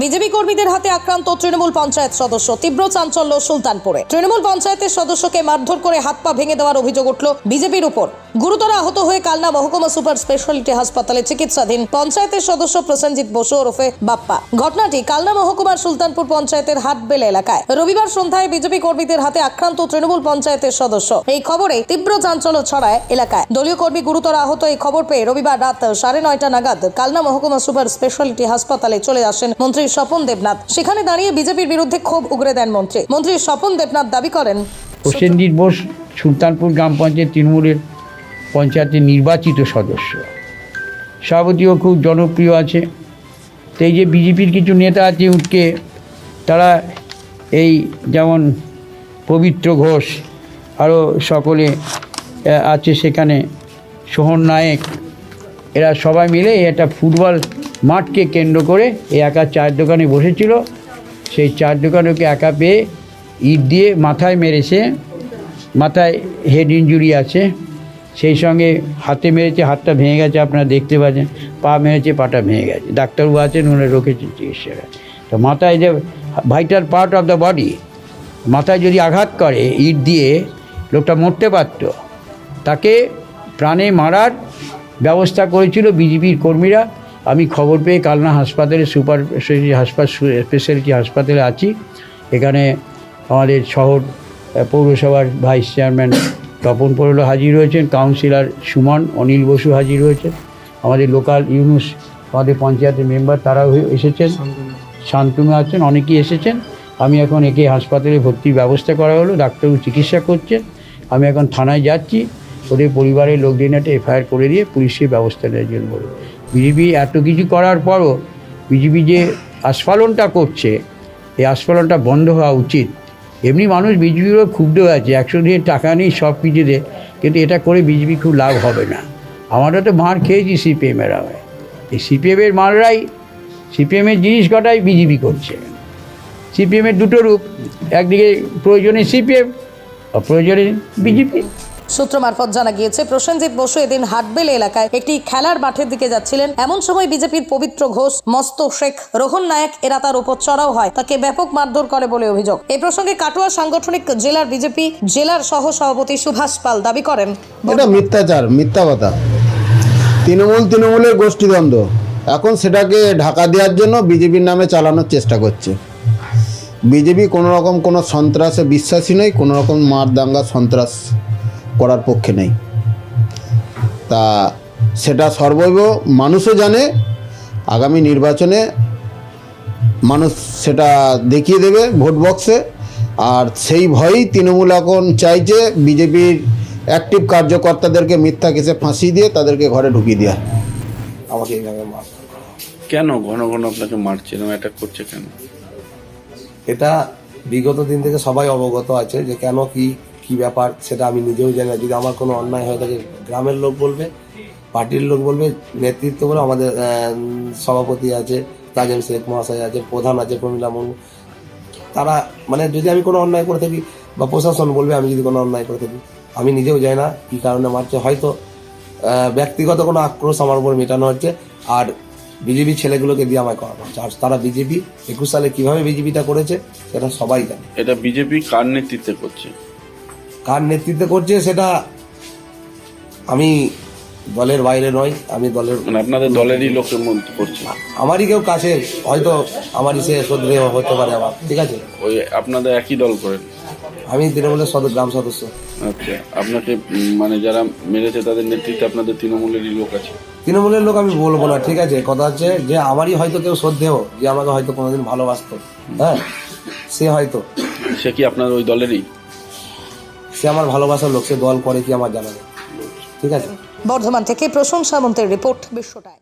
BJP কর্মীদের হাতে আক্রান্ত তৃণমূল পঞ্চায়েত সদস্য। তীব্র চাঞ্চল্য সুলতানপুরে। তৃণমূল পঞ্চায়েতের সদস্যকে মারধর করে হাত পা ভেঙে দেওয়ার অভিযোগ উঠল বিজেপির উপর। গুরুতর আহত হয়ে কালনা মহকুমা সুপার স্পেশালিটি হাসপাতালে চিকিৎসাধীন পঞ্চায়েতের সদস্য প্রসেনজিৎ বসু ওরফে বাপ্পা। ঘটনাটি কালনা মহকুমার সুলতানপুর পঞ্চায়েতের হাটবেল এলাকায়। রবিবার সন্ধ্যায় বিজেপি কর্মীদের হাতে আক্রান্ত তৃণমূল পঞ্চায়েতের সদস্য। এই খবরে তীব্র চাঞ্চল্য ছড়ায় এলাকায়। দলীয় কর্মী গুরুতর আহত এই খবর পেয়ে রবিবার রাত সাড়ে নয়টা নাগাদ কালনা মহকুমা সুপার স্পেশালিটি হাসপাতালে চলে আসেন মন্ত্রী স্বপন দেবনাথ। সেখানে দাঁড়িয়ে বিজেপির বিরুদ্ধে ক্ষোভ উগরে দেন মন্ত্রী। মন্ত্রী স্বপন দেবনাথ দাবি করেন, প্রসেনজিৎ বোস সুলতানপুর গ্রাম পঞ্চায়েত তৃণমূলের পঞ্চায়েতের নির্বাচিত সদস্য। সভাপতিও খুব জনপ্রিয় আছে। তো এই যে বিজেপির কিছু নেতা আছে উঠকে, তারা এই যেমন পবিত্র ঘোষ, আরও সকলে আছে সেখানে, সোহন নায়েক, এরা সবাই মিলে একটা ফুটবল মাঠকে কেন্দ্র করে এই একা চায়ের দোকানে বসেছিল। সেই চার দোকানকে একা পেয়ে ইট দিয়ে মাথায় মেরেছে, মাথায় হেড ইঞ্জুরি আছে। সেই সঙ্গে হাতে মেরেছে, হাতটা ভেঙে গেছে, আপনারা দেখতে পাচ্ছেন, পা মেরেছে, পাটা ভেঙে গেছে। ডাক্তারবাবু আছেন, উনি রোগেছে চিকিৎসারা তো মাথায় যে vital part of the body মাথায় যদি আঘাত করে ইট দিয়ে, লোকটা মরতে পারতো। তাকে প্রাণে মারার ব্যবস্থা করেছিল বিজেপির কর্মীরা। আমি খবর পেয়ে কালনা হাসপাতালে সুপার স্পেশালিটি হাসপাতাল, স্পেশালিটি হাসপাতালে আছি। এখানে আমাদের শহর পৌরসভার ভাইস চেয়ারম্যান তপন পরল হাজির হয়েছেন, কাউন্সিলর সুমন, অনিল বসু হাজির হয়েছেন, আমাদের লোকাল ইউনুস, আমাদের পঞ্চায়েতের মেম্বার তারাও এসেছেন, শান্তনু আছেন, অনেকেই এসেছেন। আমি এখন একে হাসপাতালে ভর্তির ব্যবস্থা করা হলো, ডাক্তারবাবু চিকিৎসা করছেন। আমি এখন থানায় যাচ্ছি, ওদের পরিবারের লোকদের একটা এফআইআর করে দিয়ে পুলিশের ব্যবস্থা নেওয়ার জন্য বিজেপি এত কিছু করার পরও বিজেপি যে আস্ফালনটা করছে, এই আস্ফালনটা বন্ধ হওয়া উচিত। এমনি মানুষ বিজেপিরও ক্ষুব্ধ আছে, একশো দিন টাকা নেই, সব কিছুতে কিন্তু এটা করে বিজেপি খুব লাভ হবে না। আমরা তো মার খেয়েছি সিপিএমের আমায় এই সিপিএমের মাররাই সিপিএমের জিনিস কটাই বিজেপি করছে। সিপিএমের দুটো রূপ, একদিকে প্রয়োজনে সিপিএম প্রয়োজনে বিজেপি সূত্র মারফত জানা গিয়েছে, প্রসেনজিৎ বসু এদিন হাটবেল এলাকায় একটি খেলার মাঠের দিকে যাচ্ছিলেন। এমন সময় বিজেপির পবিত্র ঘোষ, মস্ত শেখ, রোহন নায়ক, এরা তার উপর চড়াও হয়, তাকে ব্যাপক মারধর করে বলে অভিযোগ। এই প্রসঙ্গে কাটোয়া সাংগঠনিক জেলার বিজেপি, জেলার সহ সভাপতি সুভাষ পাল দাবি করেন। এটা মিথ্যাচার মিথ্যা কথা তৃণমূল তৃণমূলের গোষ্ঠীদ্বন্দ্ব। এখন সেটাকে ঢাকা দেওয়ার জন্য বিজেপির নামে চালানোর চেষ্টা করছে। বিজেপি কোনো রকম কোনো সন্ত্রাসে বিশ্বাসী নয় কোনো রকম মার দাঙ্গা সন্ত্রাস করার পক্ষে নেই। তা সেটা সর্বৈব মানুষও জানে আগামী নির্বাচনে মানুষ সেটা দেখিয়ে দেবে ভোট বক্সে। আর সেই ভয়েই তৃণমূল এখন চাইছে বিজেপির অ্যাক্টিভ কার্যকর্তাদেরকে মিথ্যা কেসে ফাঁসি দিয়ে তাদেরকে ঘরে ঢুকিয়ে দেওয়া আমাকে এইভাবে মার কেন ঘন ঘন আপনাকে মারছে? এরকম অ্যাটাক করছে কেন? এটা বিগত দিন থেকে সবাই অবগত আছে যে কেন কি কি ব্যাপার সেটা আমি নিজেও জানি না। যদি আমার কোনো অন্যায় হয়ে থাকে, গ্রামের লোক বলবে, পার্টির লোক বলবে, নেতৃত্ব বলে আমাদের সভাপতি আছে তাজেম শেখ মহাশয় আছে, প্রধান আছে প্রমীলা মুর্মু। তারা মানে যদি আমি কোনো অন্যায় করে থাকি বা প্রশাসন বলবে আমি যদি কোনো অন্যায় করে থাকি, আমি নিজেও যাই না কী কারণে মারছে। হয়তো ব্যক্তিগত কোনো আক্রোশ আমার উপর মেটানো হচ্ছে, আর বিজেপি ছেলেগুলোকে দিয়ে আমায় করানো হচ্ছে। আর তারা বিজেপি একুশ সালে কীভাবে বিজেপিটা করেছে, সেটা সবাই জানে। এটা বিজেপি কার নেতৃত্বে করছে? কার নেতৃত্বে করছে সেটা আমি দলের বাইরে নয় আমি দলের মানে আপনাদের দলেরই লোকের মধ্যে করছে। আমারই কেউ কাছে হয়তো আমারই সে শ্রদ্ধেয় হতে পারে আমার ঠিক আছে? ওই আপনাদের একই দল করেন আমি তৃণমূলের সদ গ্রাম সদস্য। আচ্ছা আপনাকে মানে যারা মেরেছে তাদের নেতৃত্বে আপনাদের তৃণমূলেরই লোক আছে। তৃণমূলের লোক আমি বলব না ঠিক আছে? কথা হচ্ছে যে আমারই হয়তো কেউ শ্রদ্ধেয় যে আমাকে হয়তো কোনোদিন ভালোবাসতো হ্যাঁ? সে হয়তো। সে কি আপনার ওই দলেরই? সে আমার ভালোবাসার লোক, সে দল করে কি আমার জানা নেই। ঠিক আছে? বর্ধমান থেকে প্রশংসা মন্ত্রের রিপোর্ট বিশ্বটায়